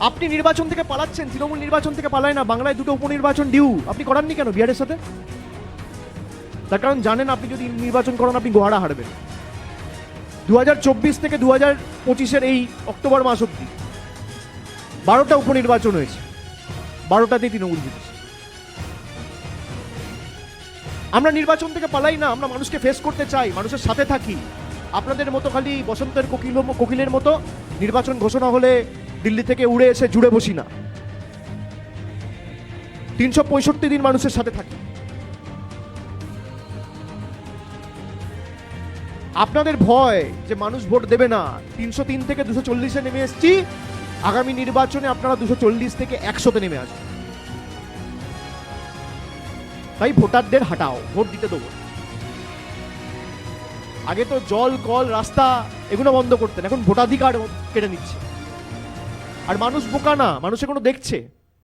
আপনি নির্বাচন থেকে পালাচ্ছেন, তৃণমূল নির্বাচন থেকে পালায় না, বাংলায় দুটো উপনির্বাচন ডিউ আপনি করাননি কেন বিহারের সাথে? তার কারণ জানেন আপনি যদি নির্বাচন করেন, আপনি গোহারা হারবেন। দু হাজার চব্বিশ থেকে দু হাজার পঁচিশের এই অক্টোবর মাস অব্দি বারোটা উপনির্বাচন হয়েছে। বারোটাতেই তৃণমূল জিতেছে। আমরা নির্বাচন থেকে পালাই না, আমরা মানুষকে ফেস করতে চাই, মানুষের সাথে থাকি। আপনাদের মতো খালি বসন্তের কোকিল, কোকিলের মতো নির্বাচন ঘোষণা হলে দিল্লি থেকে উড়ে এসে জুড়ে বসি না। তিনশো পঁয়ষট্টি দিন মানুষের সাথে থাকি। আপনাদের ভয় যে মানুষ ভোট দেবে না, তিনশো তিন থেকে দুশো চল্লিশে নেমে এসছি। আগামী নির্বাচনে আপনারা দুশো চল্লিশ থেকে একশোতে নেমে আসবেন। তাই ভোটারদের হাঁটাও, ভোট দিতে দেবো। আগে তো জল, কল, রাস্তা, এগুলো বন্ধ করতেন, এখন ভোটাধিকার কেটে নিচ্ছে। আর মানুষ বোকা না মানুষে কোনো দেখছে।